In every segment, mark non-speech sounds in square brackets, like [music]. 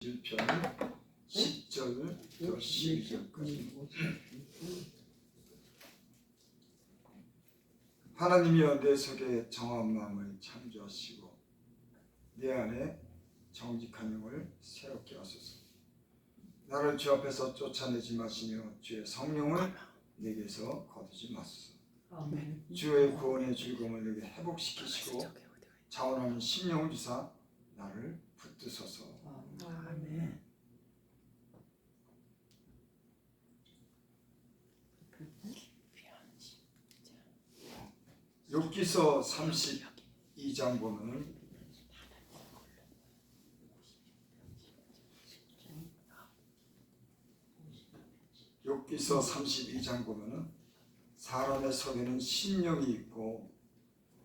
1편 10절부터 12절까지. 하나님이여 내 속에 정한 마음을 창조하시고 내 안에 정직한 영을 새롭게 하소서. 나를 주 앞에서 쫓아내지 마시며 주의 성령을 내게서 거두지 마소서. 주의 구원의 즐거움을 내게 회복시키시고 자원하는 심령을 주사 나를 붙드소서 아멘. 욥기서 32장 보면은 욥기서 32장 보면은 사람의 속에는 신령이 있고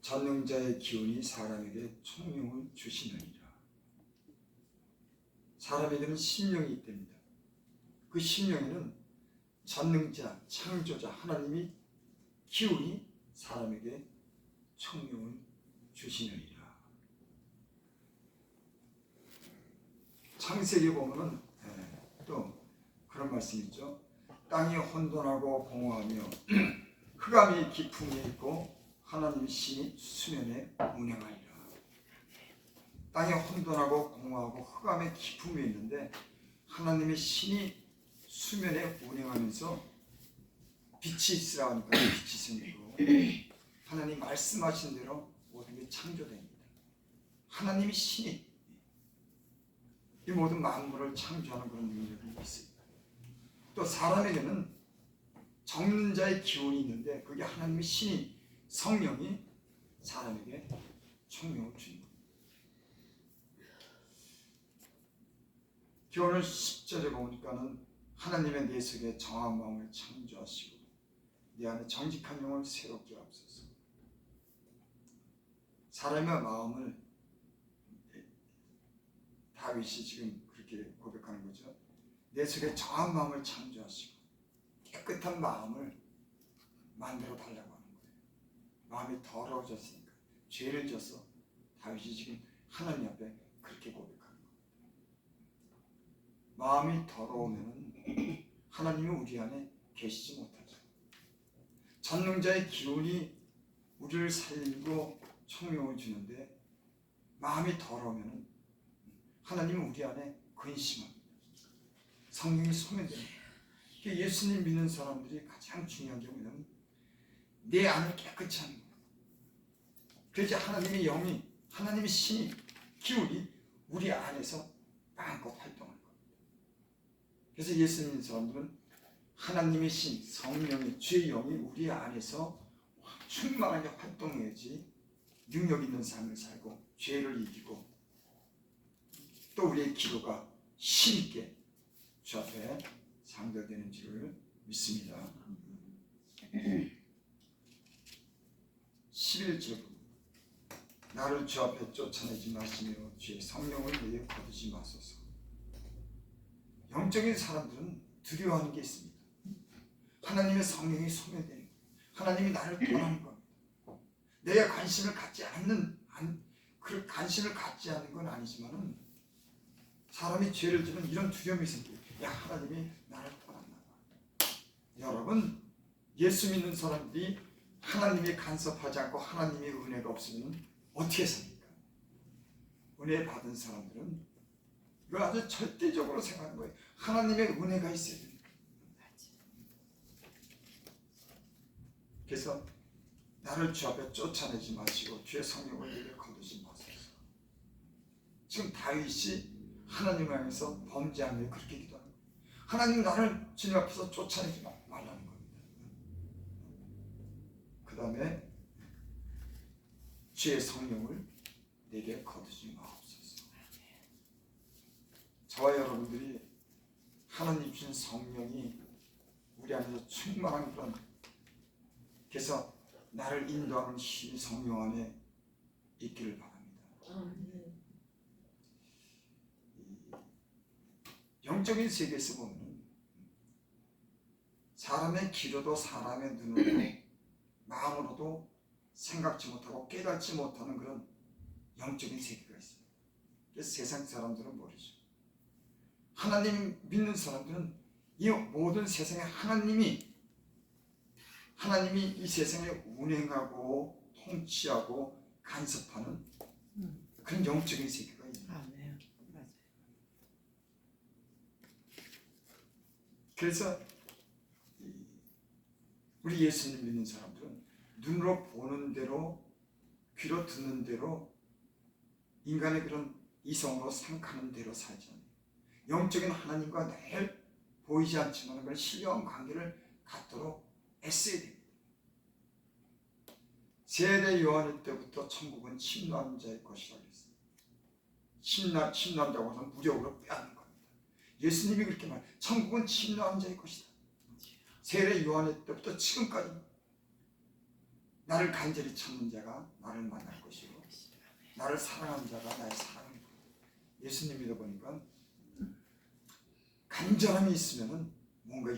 전능자의 기운이 사람에게 총명을 주시느니라. 사람에게는 신령이 있답니다. 그 신령에는 전능자, 창조자 하나님이 기운이 사람에게 청명을 주시느니라. 창세기 보면은 예, 또 그런 말씀이 있죠. 땅이 혼돈하고 공허하며 [clears throat] 흑암이 깊음이 있고 하나님 신이 수면에 운행하리라. 땅이 혼돈하고 공허하고 흑암의 깊음이 있는데 하나님의 신이 수면에 운행하면서 빛이 있으라 하니까 빛이 생기고 하나님 말씀하신 대로 모든 게 창조됩니다. 하나님이 신이 이 모든 만물을 창조하는 그런 능력이 있습니다. 또 사람에게는 정자의 기운이 있는데 그게 하나님의 신이 성령이 사람에게 총명을 주는 겁니다. 오늘 10절에 보니까는 하나님의 내 속에 정한 마음을 창조하시고 내 안에 정직한 영을 새롭게 하옵소서. 사람의 마음을 다윗이 지금 그렇게 고백하는 거죠. 내 속에 정한 마음을 창조하시고 깨끗한 마음을 만들어 달라고 하는 거예요. 마음이 더러워졌으니까 죄를 져서 다윗이 지금 하나님 앞에 그렇게 거예요. 마음이 더러우면 하나님이 우리 안에 계시지 못하죠. 전능자의 기운이 우리를 살리고 총명을 주는데 마음이 더러우면 하나님은 우리 안에 근심합니다. 성령이 소멸됩니다. 예수님 믿는 사람들이 가장 중요한 게 뭐냐면 내 안을 깨끗이 하는. 그래서 하나님의 영이 하나님의 신이 기운이 우리 안에서 마음껏 겁니다. 그래서 예수 믿는 사람들은 하나님의 신, 성령의 주의 영이 우리 안에서 충만하게 활동해야지 능력 있는 삶을 살고 죄를 이기고 또 우리의 기도가 힘있게 주 앞에 상달되는 줄을 믿습니다. 11절 나를 주 앞에 쫓아내지 마시며 주의 성령을 내게 거두지 마소서 영적인 사람들은 두려워하는 게 있습니다. 하나님의 성령이 소멸되는 거예요. 하나님이 나를 떠나는 겁니다. 내가 관심을 갖지 않는 안, 그 관심을 갖지 않는 건 아니지만은 사람이 죄를 지면 이런 두려움이 생겨요. 야 하나님이 나를 떠났나 봐. 여러분 예수 믿는 사람들이 하나님이 간섭하지 않고 하나님의 은혜가 없으면 어떻게 삽니까? 은혜 받은 사람들은 이걸 아주 절대적으로 생각하는 거예요. 하나님의 은혜가 있어야 됩니다. 그래서 나를 주 앞에 쫓아내지 마시고 주의 성령을 내게 거두지 마소서. 지금 다윗이 하나님 향해서 범죄한 게 그렇게 기도하는 거예요. 하나님 나를 주님 앞에서 쫓아내지 마- 말라는 겁니다. 그 다음에 주의 성령을 내게 거두지 마옵소서. 저와 여러분들이 하나님 주신 성령이 우리 안에서 충만한 그런 그래서 나를 인도하는 힘이 성령 안에 있기를 바랍니다. 영적인 세계에서 보면 사람의 기도도 사람의 눈으로 마음으로도 생각지 못하고 깨닫지 못하는 그런 영적인 세계가 있습니다. 그래서 세상 사람들은 모르죠. 하나님 믿는 사람들은 이 모든 세상에 하나님이 하나님이 이 세상에 운행하고 통치하고 간섭하는 음. 그런 영적인 세계가 있는 아멘. 맞아요. 그래서 이 우리 예수님 믿는 사람들은 눈으로 보는 대로 귀로 듣는 대로 인간의 그런 이성으로 생각하는 대로 살지 않아요. 영적인 하나님과 늘 보이지 않지만 그런 신령한 관계를 갖도록 애써야 됩니다. 세례 요한의 때부터 천국은 침노하는 자의 것이라고. 침나, 침노한다고 해서 무력으로 빼앗는 겁니다. 예수님이 그렇게 말 천국은 침노하는 자의 것이다. 세례 요한의 때부터 지금까지 나를 간절히 찾는 자가 나를 만날 것이고 나를 사랑하는 자가 나의 사랑을 받고 예수님 믿어보니까 간절함이 있으면 뭔가.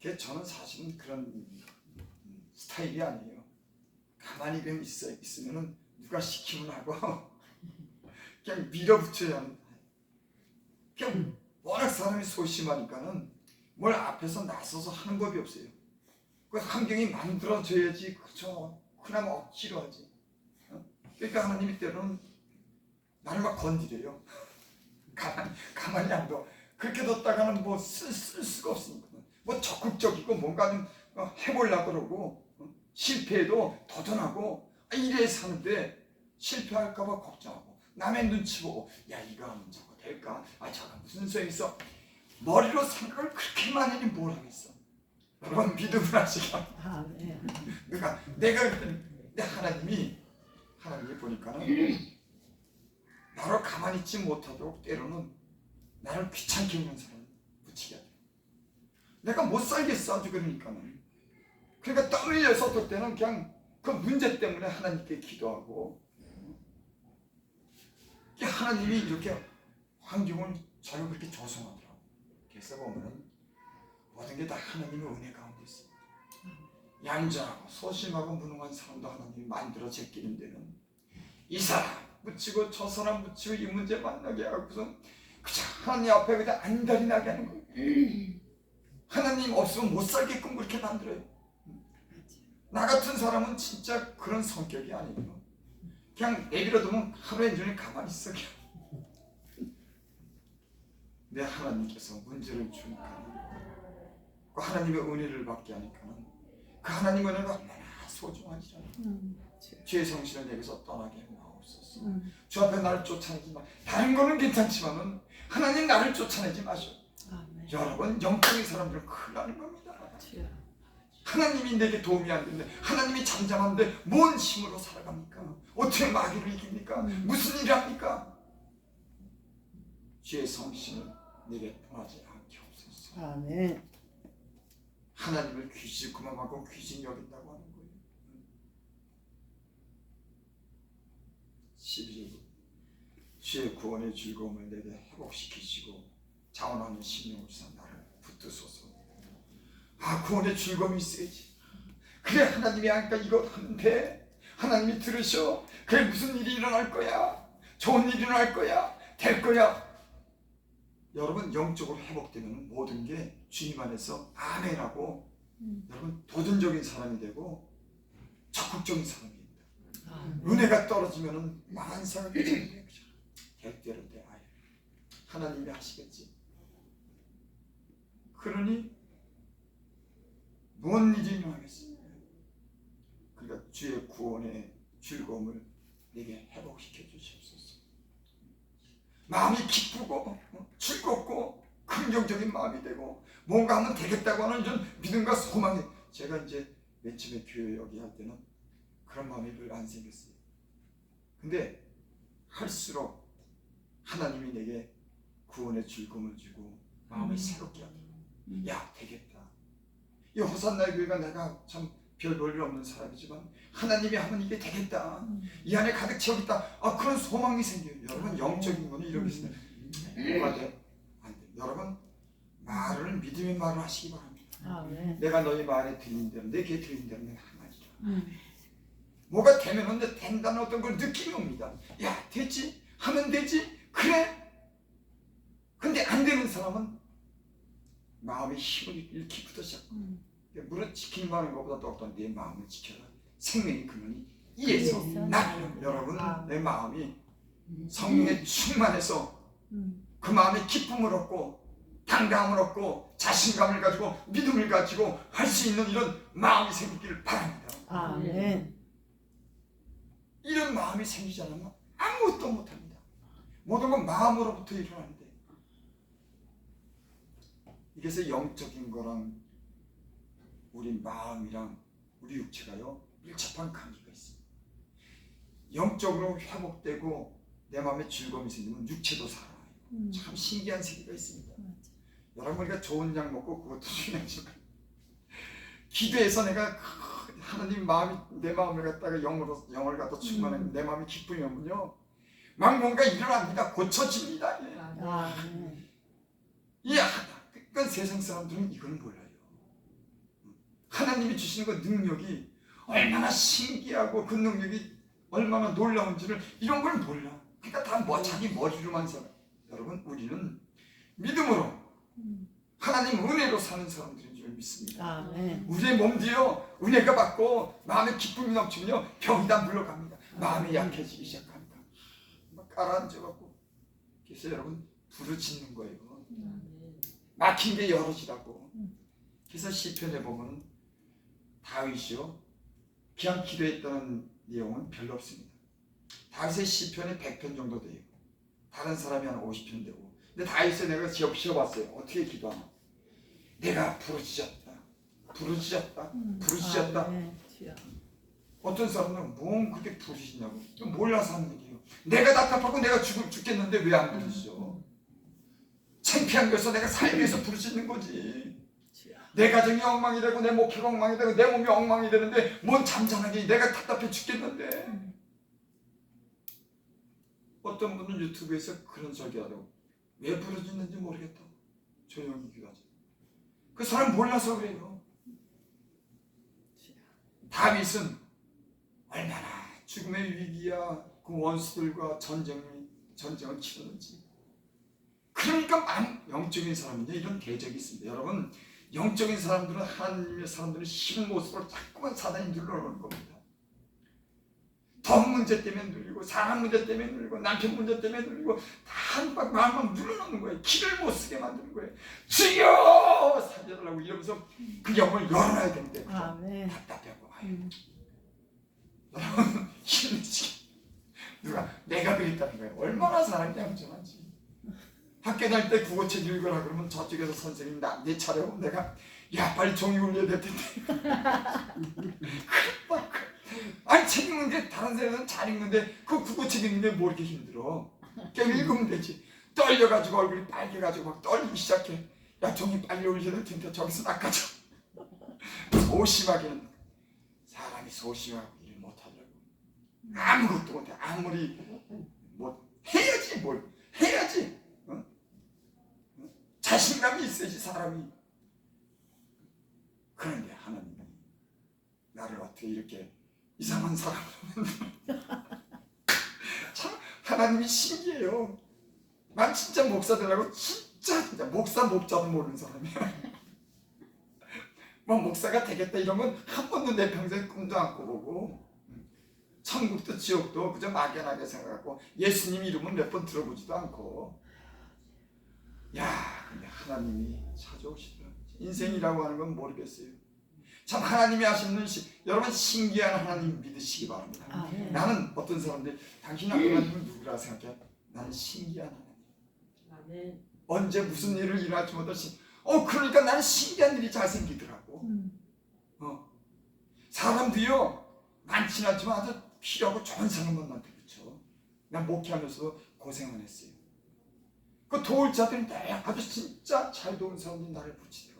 그래서 저는 사실은 그런 음, 스타일이 아니에요. 가만히 그냥 있어 있으면은 누가 시키면 하고 [laughs] 그냥 밀어붙여야 그냥 워낙 사람이 소심하니까는 뭘 앞에서 나서서 하는 법이 없어요. 그 환경이 만들어져야지 그저 그나마 억지로 하지. 어? 그러니까 하나님이 때로는 나를 막 건드려요. [laughs] 가만히 가만히 안 둬. 그렇게 뒀다가는 뭐쓸 수가 없으니까. 뭐 적극적이고 뭔가 좀 어, 해보려고 그러고 어? 실패해도 도전하고 아, 이래 사는데 실패할까봐 걱정하고 남의 눈치 보고 야 이거 하면 저거 될까? 아 저거 무슨 소용 있어? 머리로 생각을 그렇게 많이 하니 뭘 하겠어? 여러분 믿음을 하시라. 아멘. 누가 내가 그랬더니 내 하나님이 하나님이 보니까는 나로 가만히 있지 못하도록 때로는 나를 귀찮게 하는 사람 붙이게 하더라. 내가 못 살겠어 아주 그러니까는. 그러니까 떠밀려서 어떨 때는 그냥 그 문제 때문에 하나님께 기도하고 이게 하나님이 이렇게 환경을 저를 그렇게 조성하더라고. 그래서 보면은 모든 게 다 하나님의 은혜 가운데 있어 얌전하고 소심하고 무능한 사람도 하나님이 만들어 제 끼는 데는 이 사람 묻히고 저 사람 묻히고 이 문제 만나게 하고서 그저 하나님 앞에 그냥 안달이 나게 하는 거예요. 하나님 없으면 못 살게끔 그렇게 만들어요. 나 같은 사람은 진짜 그런 성격이 아니에요. 그냥 내버려두면 하루 종일 가만히 있어. 그냥. 내 하나님께서 문제를 주니까 그 하나님의 은혜를 받게 하니까는 그 하나님의 은혜가 얼마나 알아요. 음. 죄의 성실을 내게서 떠나게 하 옵소서. 음. 주 앞에 나를 쫓아내지 마. 다른 거는 괜찮지만은 하나님 나를 쫓아내지 마셔. 아멘. 여러분 영적인 사람들은 큰일 나는 겁니다. 주여. 하나님이 내게 도움이 안 되는데 하나님이 잠잠한데 뭔 힘으로 살아갑니까? 어떻게 마귀를 이깁니까? 음. 무슨 일을 합니까? 주의 성신을 내게 떠나지 않게 없소서. 아멘. 하나님을 귀신 그만하고 귀신 여긴다고 거예요. 12절 주의 구원의 즐거움을 내게 회복시키시고 자원하는 사 나를 붙드소서. 아 구원의 즐거움이 있어야지. 그래 하나님이 하니까 이거 하는데 하나님이 들으셔. 그래 무슨 일이 일어날 거야. 좋은 일이 일어날 거야. 될 거야. 여러분 영적으로 회복되면 모든 게 주님 안에서 아멘하고 음. 여러분 도전적인 사람이 되고 적극적인 사람이. 은혜가 떨어지면은 만사가 되잖아요. 될 대로 돼 아예 하나님이 하시겠지. 그러니 뭔 일이 일어나겠습니까? 그러니까 주의 구원의 즐거움을 내게 회복시켜 주시옵소서. 마음이 기쁘고 어, 즐겁고 긍정적인 마음이 되고 뭔가 하면 되겠다고 하는 이런 믿음과 소망이 제가 이제 맨 처음에 교회 여기 할 때는 그런 마음이 별로 안 생겼어요. 근데 할수록 하나님이 내게 구원의 즐거움을 주고 마음을 음. 새롭게 하더라. 음. 야 되겠다. 이 호산나 교회가 내가 참 별 볼일 없는 사람이지만 하나님이 하면 이게 되겠다. 음. 이 안에 가득 채우겠다. 아 그런 소망이 생겨요. 여러분 영적인 거는 이런 게 있어요. 안 돼. 여러분 말을 믿음의 말을 하시기 바랍니다. 아멘. 내가 너희 말에 들린 대로 내게 들린 대로 내가 하나니라. 뭐가 되면 근데 된다는 어떤 걸 느낌이 옵니다. 야, 되지? 하면 되지? 그래? 근데 안 되는 사람은 마음의 힘을 잃기 부터시작고 음. 물론 지키는 것보다 더 어떤 내 마음을 지켜라. 생명의 근원이 이에서 나요. 여러분, 아. 내 마음이 성령의 충만해서 음. 그 마음에 기쁨을 얻고 당당함을 얻고 자신감을 가지고 믿음을 가지고 할 수 있는 이런 마음이 생기기를 바랍니다. 아멘. 네. 이런 마음이 생기지 않으면 아무것도 못합니다. 모든 건 마음으로부터 일어나는데 이래서 영적인 거랑 우리 마음이랑 우리 육체가요 밀접한 관계가 있습니다. 영적으로 회복되고 내 마음에 즐거움이 생기면 육체도 살아나요. 음. 참 신기한 세계가 있습니다. 맞아. 여러분 우리가 좋은 약 먹고 그것도 중요하지만 기도해서 내가 그 하나님 마음이 내 마음을 갖다가 영으로 영을 갖다 충만한 내 마음이 기쁨이 오면요. 막 뭔가 일어납니다. 고쳐집니다. 예. 아멘. 이 하다 그러니까 세상 사람들은 이걸 몰라요. 하나님이 주시는 그 능력이 얼마나 신기하고 그 능력이 얼마나 놀라운지를 이런 걸 몰라. 그러니까 다 뭐 자기 머리로만 살아 여러분 우리는 믿음으로 음. 하나님 은혜로 사는 사람들인 줄 믿습니다. 아멘. 우리의 몸도요 은혜가 받고 마음의 기쁨이 넘치면요 병이 다 물러갑니다. 마음이 약해지기 시작합니다. 막 가라앉아갖고 그래서 여러분 부르짖는 거예요. 막힌 게 열어지라고. 그래서 시편에 보면 다윗이요 그냥 기도했다는 내용은 별로 없습니다. 다윗의 시편이 100편 정도 돼요. 다른 사람이 한 50편 되고. 근데 다윗에 내가 지어 시어봤어요. 어떻게 기도하나? 내가 부르짖었다. 부르짖었다. 음. 부르짖었다. 아멘. 주여. 어떤 사람들은 뭔 그렇게 부르짖냐고. 또 몰라서 하는 얘기예요. 내가 답답하고 내가 죽, 죽겠는데 왜 안 부르짖어? 창피한 거서 내가 살기 위해서 부르짖는 거지. 내 가정이 엉망이 되고 내 목표가 엉망이 되고 내 몸이 엉망이 되는데 뭔 잠잠하게 내가 답답해 죽겠는데 음. 어떤 분은 유튜브에서 그런 설교하다고 왜 부르짖는지 모르겠다고 조용히 기도하지 그 사람 몰라서 그래요. 다윗은 얼마나 죽음의 위기야. 그 원수들과 전쟁이 전쟁을 치르는지. 그러니까 영적인 사람인데 이런 대적이 있습니다. 여러분 영적인 사람들은 하나님의 사람들은 힘 모습으로 자꾸만 사단이 눌러놓는 겁니다. 돈 문제 때문에 눌리고 사람 문제 때문에 눌리고 남편 문제 때문에 눌리고 다한박 마음만 눌러놓는 거예요. 길을 못 쓰게 만드는 거예요. 주여 살려달라고 이러면서 그 영을 열어놔야 되는데 그죠? 아멘. 답답하고 아유 음. [laughs] 누가 내가 그랬다는 거예요. 얼마나 사람이 얌전하지. 학교 다닐 때 국어책 읽으라 그러면 저쪽에서 선생님 나, 내 차례고 내가 야 빨리 종이 울려야 될 텐데 [laughs] 아니 책 읽는데 다른 사람은 잘 읽는데 그 국어 책 읽는데 뭐 이렇게 힘들어? 그냥 읽으면 되지. 떨려가지고 얼굴이 빨개가지고 막 떨리기 시작해. 야 종이 빨리 될 텐데 저기서 낚아줘. [laughs] 소심하게는 사람이 소심하고 일 못하더라고. 아무것도 못해. 아무리 뭐 해야지 뭘. 해야지. 어? 어? 자신감이 있어야지 사람이. 그런데 하나님이 나를 어떻게 이렇게 이상한 만들어 [laughs] 참 하나님이 신기해요. 난 진짜 목사 되려고 진짜 진짜 목사 목자도 모르는 사람이야. [laughs] 뭐 목사가 되겠다 건한 번도 내 평생 꿈도 안 꿔보고 천국도 지옥도 그저 막연하게 생각하고 예수님 이름은 몇 번 들어보지도 않고. 야 근데 하나님이 찾아오시더라. 인생이라고 하는 건 모르겠어요 참 하나님이 하시는 시, 여러분 신기한 하나님 믿으시기 바랍니다 아멘. 나는 어떤 사람들 당신 하나님은 누구라 생각해? 나는 신기한 하나님 아멘. 언제 무슨 일을 일어날지 못하시 어 그러니까 나는 신기한 일이 잘 생기더라고 음. 사람도요 많지는 않지만 아주 필요하고 좋은 사람만 나한테 그렇죠 난 목회하면서도 고생을 했어요 그 도울 자들이 내 아주 진짜 잘 도운 사람들이 나를 붙이더라고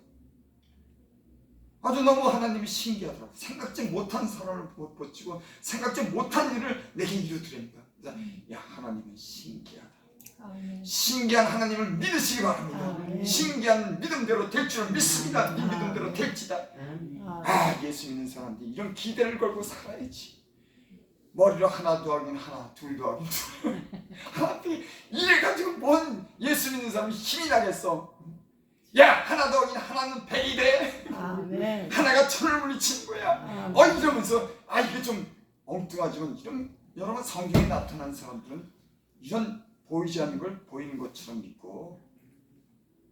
아주 너무 하나님이 신기하더라고. 생각지 못한 사람을 못 붙이고 생각지 못한 일을 내게 이루더라니까. 그래서 야 하나님은 신기하다. 아멘. 신기한 하나님을 믿으시기 바랍니다. 아멘. 신기한 믿음대로 될 줄을 믿습니다. 네 믿음대로 될지다. 아멘. 아 예수 믿는 사람들이 이런 기대를 걸고 살아야지. 머리로 하나 더하긴 하나 둘 더하긴 [laughs] 둘. 하나님이 이래가지고 뭔 예수 믿는 사람이 힘이 나겠어 야 하나 더하기 하나는 백이 돼 아멘. 하나가 천을 물리치는 거야 아멘. 어 이러면서 아 이게 좀 엉뚱하지만 이런 여러분 성경에 나타난 사람들은 이런 보이지 않는 걸 보이는 것처럼 믿고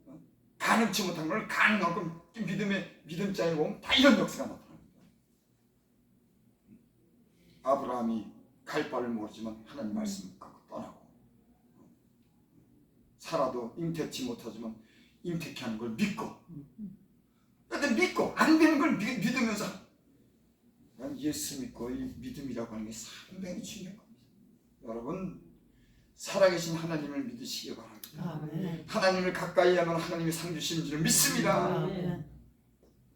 어? 가능치 못한 걸 가능하고 믿음의 믿음자에 보면 다 이런 역사가 나타납니다. 아브라함이 갈 바를 모르지만 하나님 말씀을 갖고 떠나고 살아도 잉태치 못하지만 잉태케 하는 걸 믿고 근데 믿고 안 되는 걸 믿, 믿으면서 난 예수 믿고 이 믿음이라고 하는 게 상당히 중요한 겁니다. 여러분 살아계신 하나님을 믿으시기 바랍니다. 아멘. 하나님을 가까이 하면 하나님이 상 주시는 줄 믿습니다. 아멘.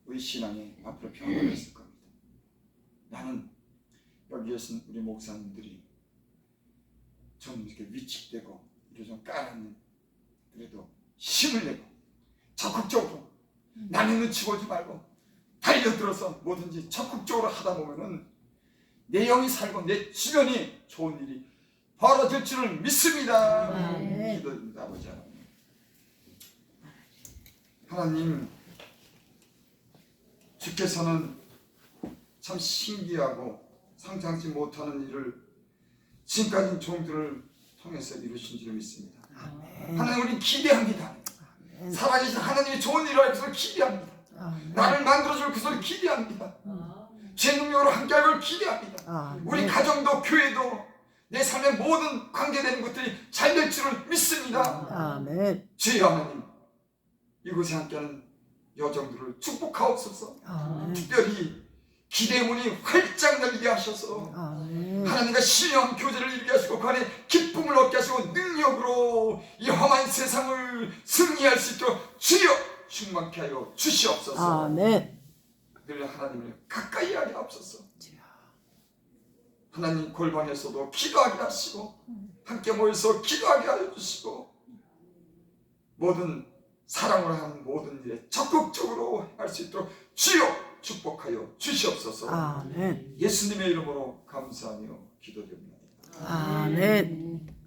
우리 신앙이 앞으로 변화가 있을 겁니다. 나는 여기에서 우리 목사님들이 좀 이렇게 위축되고 이렇게 좀 까는 그래도 힘을 내고 적극적으로 남의 눈치 보지 말고 달려들어서 뭐든지 적극적으로 하다 보면은 내 영이 살고 내 주변이 좋은 일이 벌어질 줄을 믿습니다. 아멘. 기도드립니다 아버지 하나님. 하나님 주께서는 참 신기하고 상상치 못하는 일을 지금까지 종들을 통해서 이루신 줄 믿습니다. 하나님 우리 기대합니다. 살아계신 하나님이 좋은 일을 할 것을 기대합니다. 아멘. 나를 만들어줄 것을 기대합니다. 제 능력으로 함께할 걸 기대합니다. 아멘. 우리 가정도 교회도 내 삶의 모든 관계되는 것들이 잘 될 줄을 믿습니다. 아멘. 주여 하나님 이곳에 함께하는 여정들을 축복하옵소서. 아멘. 특별히 기대 문이 활짝 열리게 하셔서. 하나님과 신령한 교제를 이루게 하시고 그 안에 기쁨을 얻게 하시고 능력으로 이 험한 세상을 승리할 수 있도록 주여 충만케 하여 주시옵소서. 아멘. 늘 하나님을 가까이 하게 하옵소서. 하나님 골방에서도 기도하게 하시고 함께 모여서 기도하게 하여 주시고 모든 사랑으로 하는 모든 일에 적극적으로 할 수 있도록 주여 축복하여 주시옵소서. 아멘. 예수님의 이름으로 감사하며 기도드립니다. 아멘.